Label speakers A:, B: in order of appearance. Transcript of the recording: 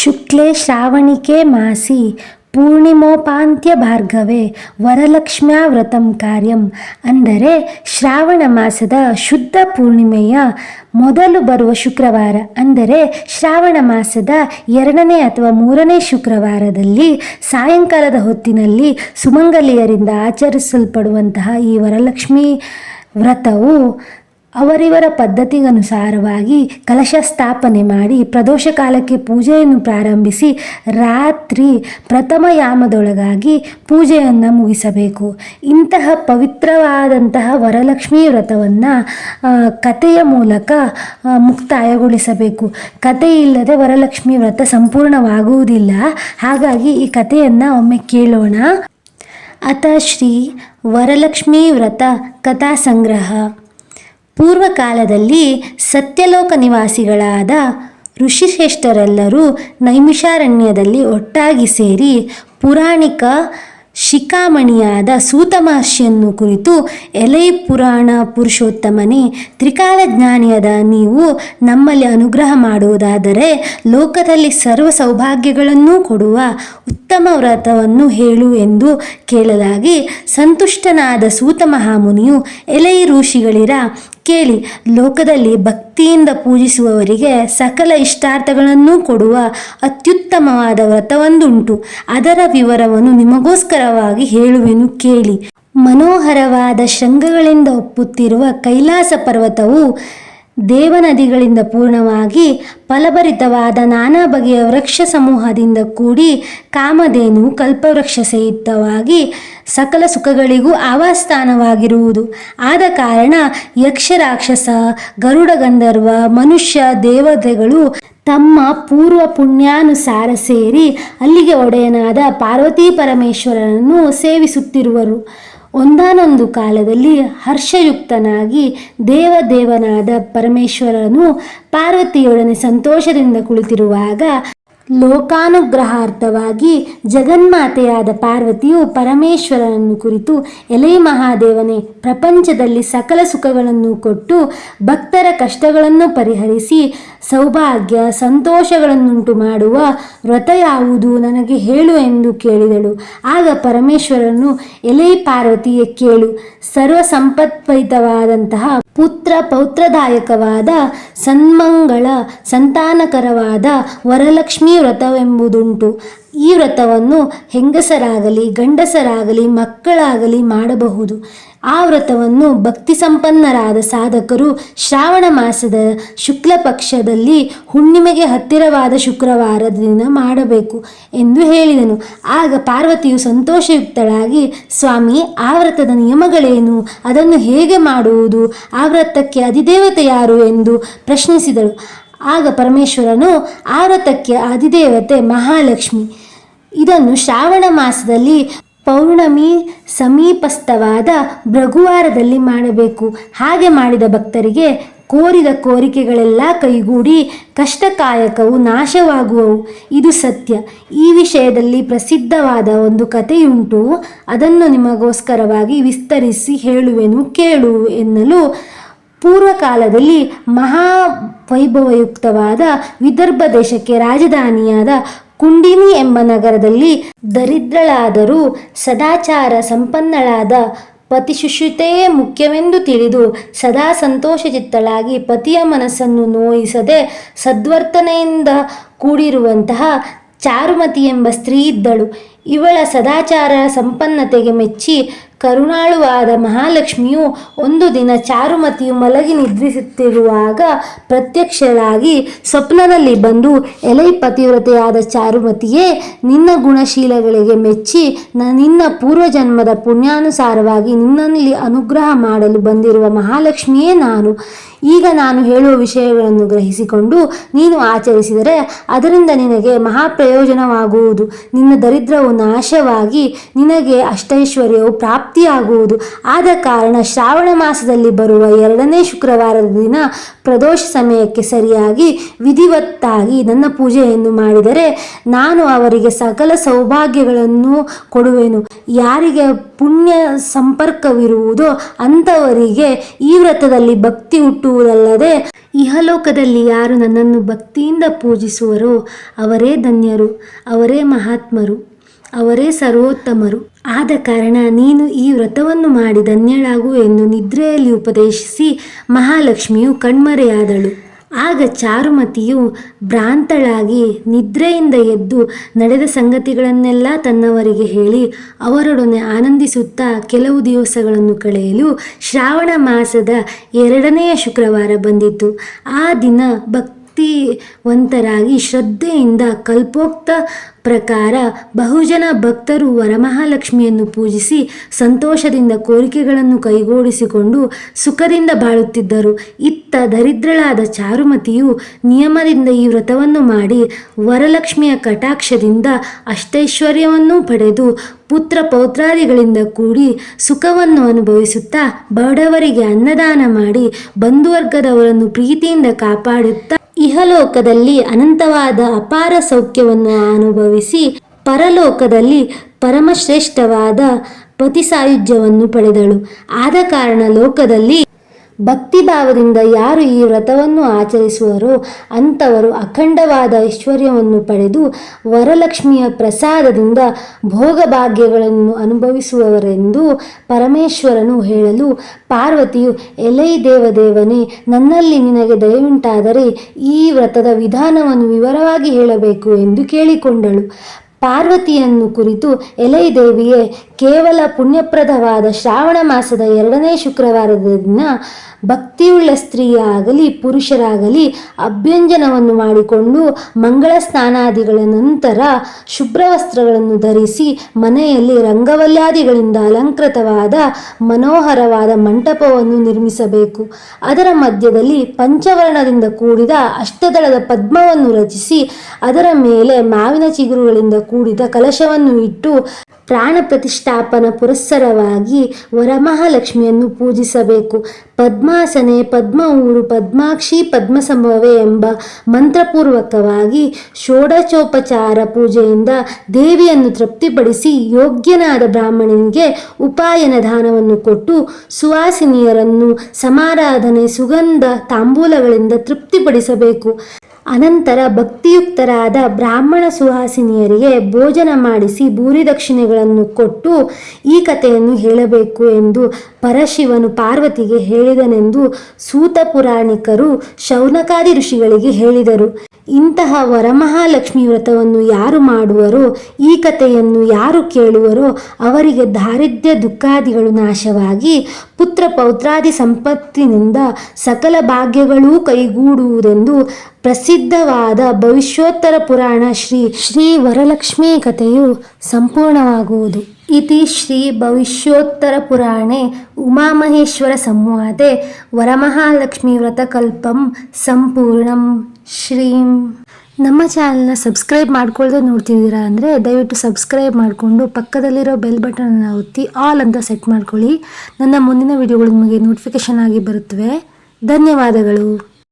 A: ಶುಕ್ಲೆ ಶ್ರಾವಣಿಕೆ ಮಾಸಿ, ಪೂರ್ಣಿಮೋಪಾಂತ್ಯ ಭಾರ್ಗವೇ, ವರಲಕ್ಷ್ಮ್ಯಾ ವ್ರತಂ ಕಾರ್ಯಂ. ಅಂದರೆ ಶ್ರಾವಣ ಮಾಸದ ಶುದ್ಧ ಪೂರ್ಣಿಮೆಯ ಮೊದಲು ಬರುವ ಶುಕ್ರವಾರ, ಅಂದರೆ ಶ್ರಾವಣ ಮಾಸದ ಎರಡನೇ ಅಥವಾ ಮೂರನೇ ಶುಕ್ರವಾರದಲ್ಲಿ ಸಾಯಂಕಾಲದ ಹೊತ್ತಿನಲ್ಲಿ ಸುಮಂಗಲಿಯರಿಂದ ಆಚರಿಸಲ್ಪಡುವಂತಹ ಈ ವರಲಕ್ಷ್ಮಿ ವ್ರತವು ಅವರಿವರ ಪದ್ಧತಿಗನುಸಾರವಾಗಿ ಕಲಶ ಸ್ಥಾಪನೆ ಮಾಡಿ ಪ್ರದೋಷ ಕಾಲಕ್ಕೆ ಪೂಜೆಯನ್ನು ಪ್ರಾರಂಭಿಸಿ ರಾತ್ರಿ ಪ್ರಥಮ ಯಾಮದೊಳಗಾಗಿ ಪೂಜೆಯನ್ನು ಮುಗಿಸಬೇಕು. ಇಂತಹ ಪವಿತ್ರವಾದಂತಹ ವರಲಕ್ಷ್ಮಿ ವ್ರತವನ್ನು ಕಥೆಯ ಮೂಲಕ ಮುಕ್ತಾಯಗೊಳಿಸಬೇಕು. ಕತೆ ಇಲ್ಲದೆ ವರಲಕ್ಷ್ಮಿ ವ್ರತ ಸಂಪೂರ್ಣವಾಗುವುದಿಲ್ಲ. ಹಾಗಾಗಿ ಈ ಕಥೆಯನ್ನು ಒಮ್ಮೆ ಕೇಳೋಣ. ಅಥ ಶ್ರೀ ವರಲಕ್ಷ್ಮೀ ವ್ರತ ಕಥಾ ಸಂಗ್ರಹ. ಪೂರ್ವಕಾಲದಲ್ಲಿ ಸತ್ಯಲೋಕ ನಿವಾಸಿಗಳಾದ ಋಷಿಶ್ರೇಷ್ಠರೆಲ್ಲರೂ ನೈಮಿಷಾರಣ್ಯದಲ್ಲಿ ಒಟ್ಟಾಗಿ ಸೇರಿ ಪುರಾಣಿಕ ಶಿಖಾಮಣಿಯಾದ ಸೂತಮಹರ್ಷಿಯನ್ನು ಕುರಿತು ಎಲೈ ಪುರಾಣ ಪುರುಷೋತ್ತಮನೇ ತ್ರಿಕಾಲಜ್ಞಾನಿಯಾದ ನೀವು ನಮ್ಮಲ್ಲಿ ಅನುಗ್ರಹ ಮಾಡುವುದಾದರೆ ಲೋಕದಲ್ಲಿ ಸರ್ವ ಸೌಭಾಗ್ಯಗಳನ್ನೂ ಕೊಡುವ ಉತ್ತಮ ವ್ರತವನ್ನು ಹೇಳು ಎಂದು ಕೇಳಲಾಗಿ ಸಂತುಷ್ಟನಾದ ಸೂತ ಮಹಾಮುನಿಯು ಎಲೈ ಋಷಿಗಳಿರ ಕೇಳಿ ಲೋಕದಲ್ಲಿ ಭಕ್ತಿಯಿಂದ ಪೂಜಿಸುವವರಿಗೆ ಸಕಲ ಇಷ್ಟಾರ್ಥಗಳನ್ನು ಕೊಡುವ ಅತ್ಯುತ್ತಮವಾದ ವ್ರತವೊಂದುಂಟು. ಅದರ ವಿವರವನ್ನು ನಿಮಗೋಸ್ಕರವಾಗಿ ಹೇಳುವೆನು ಕೇಳಿ. ಮನೋಹರವಾದ ಶೃಂಗಗಳಿಂದ ಒಪ್ಪುತ್ತಿರುವ ಕೈಲಾಸ ಪರ್ವತವು ದೇವನದಿಗಳಿಂದ ಪೂರ್ಣವಾಗಿ ಫಲಭರಿತವಾದ ನಾನಾ ಬಗೆಯ ವೃಕ್ಷ ಸಮೂಹದಿಂದ ಕೂಡಿ ಕಾಮಧೇನು ಕಲ್ಪವೃಕ್ಷ ಸಹಿತವಾಗಿ ಸಕಲ ಸುಖಗಳಿಗೂ ಆವಾಸ್ಥಾನವಾಗಿರುವುದು ಆದ ಕಾರಣ ಯಕ್ಷ ರಾಕ್ಷಸ ಗರುಡ ಗಂಧರ್ವ ಮನುಷ್ಯ, ದೇವತೆಗಳು ತಮ್ಮ ಪೂರ್ವ ಪುಣ್ಯಾನುಸಾರ ಸೇರಿ ಅಲ್ಲಿಗೆ ಒಡೆಯನಾದ ಪಾರ್ವತಿ ಪರಮೇಶ್ವರನನ್ನು ಸೇವಿಸುತ್ತಿರುವರು. ಒಂದಾನೊಂದು ಕಾಲದಲ್ಲಿ ಹರ್ಷಯುಕ್ತನಾಗಿ ದೇವದೇವನಾದ ಪರಮೇಶ್ವರನು ಪಾರ್ವತಿಯೊಡನೆ ಸಂತೋಷದಿಂದ ಕುಳಿತಿರುವಾಗ ಲೋಕಾನುಗ್ರಹಾರ್ಥವಾಗಿ ಜಗನ್ಮಾತೆಯಾದ ಪಾರ್ವತಿಯು ಪರಮೇಶ್ವರನನ್ನು ಕುರಿತು, ಎಲೆ ಮಹಾದೇವನೇ, ಪ್ರಪಂಚದಲ್ಲಿ ಸಕಲ ಸುಖಗಳನ್ನು ಕೊಟ್ಟು ಭಕ್ತರ ಕಷ್ಟಗಳನ್ನು ಪರಿಹರಿಸಿ ಸೌಭಾಗ್ಯ, ಸಂತೋಷಗಳನ್ನುಂಟು ಮಾಡುವ ವ್ರತ ಯಾವುದು ನನಗೆ ಹೇಳು ಎಂದು ಕೇಳಿದಳು. ಆಗ ಪರಮೇಶ್ವರನು, ಎಲೆ ಪಾರ್ವತಿಯೇ ಕೇಳು. ಸರ್ವ ಸಂಪತ್ವಹಿತವಾದಂತಹ ಪುತ್ರ ಪೌತ್ರದಾಯಕವಾದ ಸನ್ಮಂಗಳ, ಸಂತಾನಕರವಾದ ವರಲಕ್ಷ್ಮಿ ವ್ರತವೆಂಬುದುಂಟು. ಈ ವ್ರತವನ್ನು ಹೆಂಗಸರಾಗಲಿ, ಗಂಡಸರಾಗಲಿ, ಮಕ್ಕಳಾಗಲಿ ಮಾಡಬಹುದು. ಆ ವ್ರತವನ್ನು ಭಕ್ತಿ ಸಂಪನ್ನರಾದ ಸಾಧಕರು ಶ್ರಾವಣ ಮಾಸದ ಶುಕ್ಲ ಪಕ್ಷದಲ್ಲಿ ಹುಣ್ಣಿಮೆಗೆ ಹತ್ತಿರವಾದ ಶುಕ್ರವಾರದ ದಿನ ಮಾಡಬೇಕು ಎಂದು ಹೇಳಿದನು. ಆಗ ಪಾರ್ವತಿಯು ಸಂತೋಷಯುಕ್ತಳಾಗಿ, ಸ್ವಾಮಿ, ಆ ವ್ರತದ ನಿಯಮಗಳೇನು? ಅದನ್ನು ಹೇಗೆ ಮಾಡುವುದು? ಆ ವ್ರತಕ್ಕೆ ಅಧಿದೇವತೆ ಯಾರು? ಎಂದು ಪ್ರಶ್ನಿಸಿದಳು. ಆಗ ಪರಮೇಶ್ವರನು ಆರತಕ್ಕೆ ಅಧಿದೇವತೆ ಮಹಾಲಕ್ಷ್ಮಿ. ಇದನ್ನು ಶ್ರಾವಣ ಮಾಸದಲ್ಲಿ ಪೌರ್ಣಮಿ ಸಮೀಪಸ್ಥವಾದ ಭೃಗುವಾರದಲ್ಲಿ ಮಾಡಬೇಕು. ಹಾಗೆ ಮಾಡಿದ ಭಕ್ತರಿಗೆ ಕೋರಿದ ಕೋರಿಕೆಗಳೆಲ್ಲ ಕೈಗೂಡಿ ಕಷ್ಟಕಾಯಕವು ನಾಶವಾಗುವವು. ಇದು ಸತ್ಯ. ಈ ವಿಷಯದಲ್ಲಿ ಪ್ರಸಿದ್ಧವಾದ ಒಂದು ಕಥೆಯುಂಟು. ಅದನ್ನು ನಿಮಗೋಸ್ಕರವಾಗಿ ವಿಸ್ತರಿಸಿ ಹೇಳುವೆನು, ಕೇಳು ಎನ್ನಲು ಪೂರ್ವಕಾಲದಲ್ಲಿ ಮಹಾ ವೈಭವಯುಕ್ತವಾದ ವಿದರ್ಭ ದೇಶಕ್ಕೆ ರಾಜಧಾನಿಯಾದ ಕುಂಡಿನಿ ಎಂಬ ನಗರದಲ್ಲಿ ದರಿದ್ರಳಾದರೂ ಸದಾಚಾರ ಸಂಪನ್ನಳಾದ ಪತಿ ಪತಿಶುಶ್ರುತೆಯೇ ಮುಖ್ಯವೆಂದು ತಿಳಿದು ಸದಾ ಸಂತೋಷಚಿತ್ತಳಾಗಿ ಪತಿಯ ಮನಸ್ಸನ್ನು ನೋಯಿಸದೆ ಸದ್ವರ್ತನೆಯಿಂದ ಕೂಡಿರುವಂತಹ ಚಾರುಮತಿ ಎಂಬ ಸ್ತ್ರೀ ಇದ್ದಳು. ಇವಳ ಸದಾಚಾರ ಸಂಪನ್ನತೆಗೆ ಮೆಚ್ಚಿ ಕರುಣಾಳುವಾದ ಮಹಾಲಕ್ಷ್ಮಿಯು ಒಂದು ದಿನ ಚಾರುಮತಿಯು ಮಲಗಿ ನಿದ್ರಿಸುತ್ತಿರುವಾಗ ಪ್ರತ್ಯಕ್ಷರಾಗಿ ಸ್ವಪ್ನದಲ್ಲಿ ಬಂದು ಎಲೈ ಪತಿವ್ರತೆಯಾದ ಚಾರುಮತಿಯೇ, ನಿನ್ನ ಗುಣಶೀಲಗಳಿಗೆ ಮೆಚ್ಚಿ ನಿನ್ನ ಪೂರ್ವಜನ್ಮದ ಪುಣ್ಯಾನುಸಾರವಾಗಿ ನಿನ್ನಲ್ಲಿ ಅನುಗ್ರಹ ಮಾಡಲು ಬಂದಿರುವ ಮಹಾಲಕ್ಷ್ಮಿಯೇ ನಾನು. ಈಗ ನಾನು ಹೇಳುವ ವಿಷಯಗಳನ್ನು ಗ್ರಹಿಸಿಕೊಂಡು ನೀನು ಆಚರಿಸಿದರೆ ಅದರಿಂದ ನಿನಗೆ ಮಹಾಪ್ರಯೋಜನವಾಗುವುದು. ನಿನ್ನ ದರಿದ್ರವು ನಾಶವಾಗಿ ನಿನಗೆ ಅಷ್ಟೈಶ್ವರ್ಯವು ಪ್ರಾಪ್ತಿಯಾಗುವುದು. ಆದ ಕಾರಣ ಶ್ರಾವಣ ಮಾಸದಲ್ಲಿ ಬರುವ ಎರಡನೇ ಶುಕ್ರವಾರದ ದಿನ ಪ್ರದೋಷ ಸಮಯಕ್ಕೆ ಸರಿಯಾಗಿ ವಿಧಿವತ್ತಾಗಿ ನನ್ನ ಪೂಜೆಯನ್ನು ಮಾಡಿದರೆ ನಾನು ಅವರಿಗೆ ಸಕಲ ಸೌಭಾಗ್ಯಗಳನ್ನು ಕೊಡುವೆನು. ಯಾರಿಗೆ ಪುಣ್ಯ ಸಂಪರ್ಕವಿರುವುದು ಅಂಥವರಿಗೆ ಈ ವ್ರತದಲ್ಲಿ ಭಕ್ತಿ ಹುಟ್ಟುವುದಲ್ಲದೆ ಇಹಲೋಕದಲ್ಲಿ ಯಾರು ನನ್ನನ್ನು ಭಕ್ತಿಯಿಂದ ಪೂಜಿಸುವರೋ ಅವರೇ ಧನ್ಯರು, ಅವರೇ ಮಹಾತ್ಮರು, ಅವರೇ ಸರ್ವೋತ್ತಮರು. ಆದ ಕಾರಣ ನೀನು ಈ ವ್ರತವನ್ನು ಮಾಡಿ ಧನ್ಯಳಾಗು ಎಂದು ನಿದ್ರೆಯಲ್ಲಿ ಉಪದೇಶಿಸಿ ಮಹಾಲಕ್ಷ್ಮಿಯು ಕಣ್ಮರೆಯಾದಳು. ಆಗ ಚಾರುಮತಿಯು ಭ್ರಾಂತಳಾಗಿ ನಿದ್ರೆಯಿಂದ ಎದ್ದು ನಡೆದ ಸಂಗತಿಗಳನ್ನೆಲ್ಲ ತನ್ನವರಿಗೆ ಹೇಳಿ ಅವರೊಡನೆ ಆನಂದಿಸುತ್ತಾ ಕೆಲವು ದಿವಸಗಳನ್ನು ಕಳೆಯಲು ಶ್ರಾವಣ ಮಾಸದ ಎರಡನೆಯ ಶುಕ್ರವಾರ ಬಂದಿತು ಆ ದಿನ ಭಕ್ತಿವಂತರಾಗಿ ಶ್ರದ್ಧೆಯಿಂದ ಕಲ್ಪೋಕ್ತ ಪ್ರಕಾರ ಬಹುಜನ ಭಕ್ತರು ವರಮಹಾಲಕ್ಷ್ಮಿಯನ್ನು ಪೂಜಿಸಿ ಸಂತೋಷದಿಂದ ಕೋರಿಕೆಗಳನ್ನು ಕೈಗೂಡಿಸಿಕೊಂಡು ಸುಖದಿಂದ ಬಾಳುತ್ತಿದ್ದರು. ಇತ್ತ ದರಿದ್ರಳಾದ ಚಾರುಮತಿಯು ನಿಯಮದಿಂದ ಈ ವ್ರತವನ್ನು ಮಾಡಿ ವರಲಕ್ಷ್ಮಿಯ ಕಟಾಕ್ಷದಿಂದ ಅಷ್ಟೈಶ್ವರ್ಯವನ್ನೂ ಪಡೆದು ಪುತ್ರ ಪೌತ್ರಾದಿಗಳಿಂದ ಕೂಡಿ ಸುಖವನ್ನು ಅನುಭವಿಸುತ್ತಾ ಬಡವರಿಗೆ ಅನ್ನದಾನ ಮಾಡಿ ಬಂಧುವರ್ಗದವರನ್ನು ಪ್ರೀತಿಯಿಂದ ಕಾಪಾಡುತ್ತಾ ಇಹಲೋಕದಲ್ಲಿ ಅನಂತವಾದ ಅಪಾರ ಸೌಖ್ಯವನ್ನು ಅನುಭವಿಸಿ ಪರಲೋಕದಲ್ಲಿ ಪರಮಶ್ರೇಷ್ಠವಾದ ಪತಿಸಾಯುಜ್ಯವನ್ನು ಪಡೆದಳು. ಆದ ಕಾರಣ ಲೋಕದಲ್ಲಿ ಭಕ್ತಿಭಾವದಿಂದ ಯಾರು ಈ ವ್ರತವನ್ನು ಆಚರಿಸುವರೋ ಅಂಥವರು ಅಖಂಡವಾದ ಐಶ್ವರ್ಯವನ್ನು ಪಡೆದು ವರಲಕ್ಷ್ಮಿಯ ಪ್ರಸಾದದಿಂದ ಭೋಗಭಾಗ್ಯಗಳನ್ನು ಅನುಭವಿಸುವವರೆಂದು ಪರಮೇಶ್ವರನು ಹೇಳಲು, ಪಾರ್ವತಿಯು, ಎಲೈ ದೇವದೇವನೇ, ನನ್ನಲ್ಲಿ ನಿನಗೆ ದಯವುಂಟಾದರೆ ಈ ವ್ರತದ ವಿಧಾನವನ್ನು ವಿವರವಾಗಿ ಹೇಳಬೇಕು ಎಂದು ಕೇಳಿಕೊಂಡಳು. ಪಾರ್ವತಿಯನ್ನು ಕುರಿತು, ಎಲೈ ದೇವಿಯೇ ಕೇವಲ ಪುಣ್ಯಪ್ರದವಾದ ಶ್ರಾವಣ ಮಾಸದ ಎರಡನೇ ಶುಕ್ರವಾರದ ದಿನ ಭಕ್ತಿಯುಳ್ಳ ಸ್ತ್ರೀಯಾಗಲಿ, ಪುರುಷರಾಗಲಿ ಅಭ್ಯಂಜನವನ್ನು ಮಾಡಿಕೊಂಡು ಮಂಗಳ ಸ್ನಾನಾದಿಗಳ ನಂತರ ಶುಭ್ರ ವಸ್ತ್ರಗಳನ್ನು ಧರಿಸಿ ಮನೆಯಲ್ಲಿ ರಂಗವಲ್ಯಾದಿಗಳಿಂದ ಅಲಂಕೃತವಾದ ಮನೋಹರವಾದ ಮಂಟಪವನ್ನು ನಿರ್ಮಿಸಬೇಕು. ಅದರ ಮಧ್ಯದಲ್ಲಿ ಪಂಚವರ್ಣದಿಂದ ಕೂಡಿದ ಅಷ್ಟದಳದ ಪದ್ಮವನ್ನು ರಚಿಸಿ ಅದರ ಮೇಲೆ ಮಾವಿನ ಚಿಗುರುಗಳಿಂದ ಕೂಡಿದ ಕಲಶವನ್ನು ಇಟ್ಟು ಪ್ರಾಣ ಪ್ರತಿಷ್ಠಾಪನ ಪುರಸ್ಸರವಾಗಿ ವರಮಹಾಲಕ್ಷ್ಮಿಯನ್ನು ಪೂಜಿಸಬೇಕು. ಪದ್ಮಾಸನೆ ಪದ್ಮ ಊರು ಪದ್ಮಾಕ್ಷಿ, ಪದ್ಮಸಂಭವೇ ಎಂಬ ಮಂತ್ರಪೂರ್ವಕವಾಗಿ ಷೋಡಚೋಪಚಾರ ಪೂಜೆಯಿಂದ ದೇವಿಯನ್ನು ತೃಪ್ತಿಪಡಿಸಿ ಯೋಗ್ಯನಾದ ಬ್ರಾಹ್ಮಣನಿಗೆ ಉಪಾಯನ ದಾನವನ್ನು ಕೊಟ್ಟು ಸುವಾಸಿನಿಯರನ್ನು ಸಮಾರಾಧನೆ, ಸುಗಂಧ, ತಾಂಬೂಲಗಳಿಂದ ತೃಪ್ತಿಪಡಿಸಬೇಕು. ಅನಂತರ ಭಕ್ತಿಯುಕ್ತರಾದ ಬ್ರಾಹ್ಮಣ ಸುಹಾಸಿನಿಯರಿಗೆ ಭೋಜನ ಮಾಡಿಸಿ ಭೂರಿ ದಕ್ಷಿಣೆಗಳನ್ನು ಕೊಟ್ಟು ಈ ಕಥೆಯನ್ನು ಹೇಳಬೇಕು ಎಂದು ಪರಶಿವನು ಪಾರ್ವತಿಗೆ ಹೇಳಿದನೆಂದು ಸೂತ ಪುರಾಣಿಕರು ಶೌನಕಾದಿ ಋಷಿಗಳಿಗೆ ಹೇಳಿದರು. ಇಂತಹ ವರಮಹಾಲಕ್ಷ್ಮಿ ವ್ರತವನ್ನು ಯಾರು ಮಾಡುವರೋ, ಈ ಕಥೆಯನ್ನು ಯಾರು ಕೇಳುವರೋ, ಅವರಿಗೆ ದಾರಿದ್ರ್ಯ ದುಃಖಾದಿಗಳು ನಾಶವಾಗಿ ಪುತ್ರ ಪೌತ್ರಾದಿ ಸಂಪತ್ತಿನಿಂದ ಸಕಲ ಭಾಗ್ಯಗಳೂ ಕೈಗೂಡುವುದೆಂದು ಪ್ರಸಿದ್ಧವಾದ ಭವಿಷ್ಯೋತ್ತರ ಪುರಾಣ ಶ್ರೀ ಶ್ರೀ ವರಲಕ್ಷ್ಮಿ ಕಥೆಯು ಸಂಪೂರ್ಣವಾಗುವುದು. ಇತಿ ಶ್ರೀ ಭವಿಷ್ಯೋತ್ತರ ಪುರಾಣೆ ಉಮಾಮಹೇಶ್ವರ ಸಂವಾದೆ ವರಮಹಾಲಕ್ಷ್ಮೀ ವ್ರತಕಲ್ಪಂ ಸಂಪೂರ್ಣಂ. ಶ್ರೀಂ. ನಮ್ಮ ಚಾನಲ್ನ ಸಬ್ಸ್ಕ್ರೈಬ್ ಮಾಡ್ಕೊಳ್ಳದೆ ನೋಡ್ತಿದ್ದೀರಾ ಅಂದರೆ ದಯವಿಟ್ಟು ಸಬ್ಸ್ಕ್ರೈಬ್ ಮಾಡಿಕೊಂಡು ಪಕ್ಕದಲ್ಲಿರೋ ಬೆಲ್ ಬಟನನ್ನು ಒತ್ತಿ ಆಲ್ ಅಂತ ಸೆಟ್ ಮಾಡ್ಕೊಳ್ಳಿ. ನನ್ನ ಮುಂದಿನ ವಿಡಿಯೋಗಳು ನಿಮಗೆ ನೋಟಿಫಿಕೇಷನ್ ಆಗಿ ಬರುತ್ತವೆ. ಧನ್ಯವಾದಗಳು.